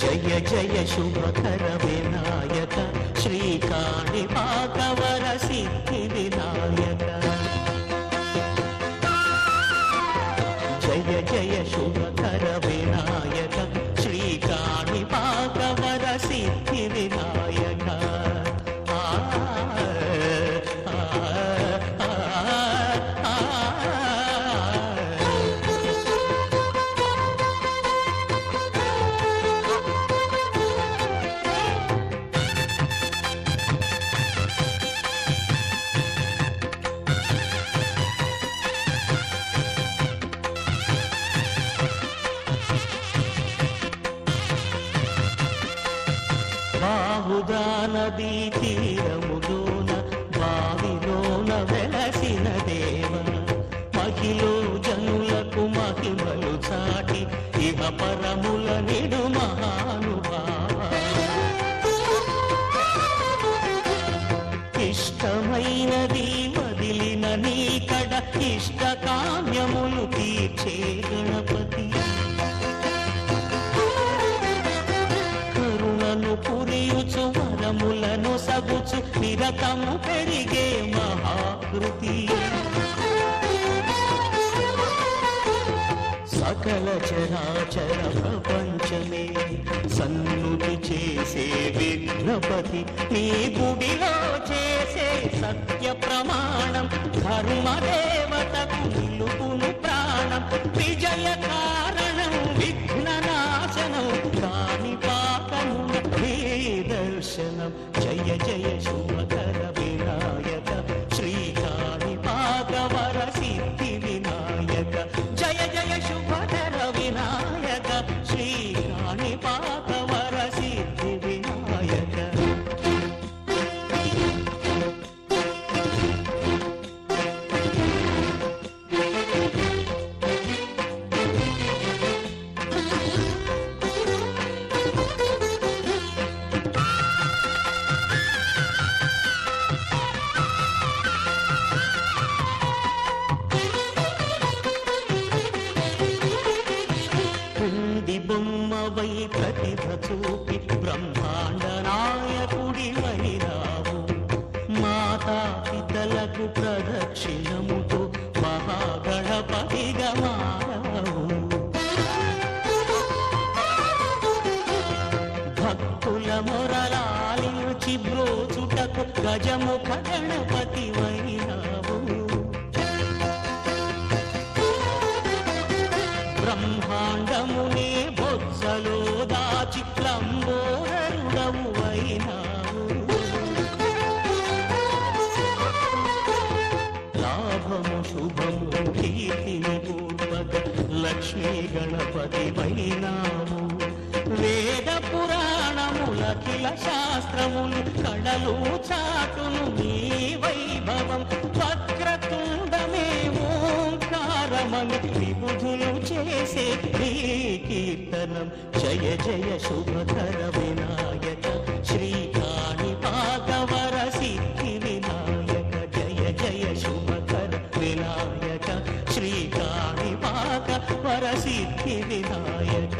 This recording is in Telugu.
జయ జయ శుభకర వినాయక శ్రీకాణి పాకవర సిద్ధి వినాయక. బాహుదా నదీ తీరములోన బావిలోన వెలసిన దేవన. మహిలో జనులకు మహిమలు చాటి ఇహ పరముల నిడు మహానుభావ ఇష్టమైనది వదిలిన నీకడ ఇష్ట కామ్యములు తీర్చే గణపతి. నిరతము పెరిగే మహాకృతి. సకల చరాచర ప్రపంచమే సన్నుతి చేసే విఘ్నపతి. నీ గుడిలో చేసే సత్య ప్రమాణం ధర్మదే కుండి బొమ్మవై ప్రతిభ చూపి బ్రహ్మాండ నాయకుడి వైరావు. మాతా పితలకు ప్రదక్షిణముతో మహాగణపతిగా మారావు. భక్తుల మొరలాలించి బ్రోచుటకు గజముఖ గణపతి వైరా గణపతి వైనాము. వేద పురాణములకిల శాస్త్రములు కడలు చాటును మీ వైభవం. వక్రతుండమే ఓంకారమని విబుధులు చేసే నీ కీర్తనం. జయ జయ శుభకర వినాయక. శ్రీకాళి పాదవర వినాయక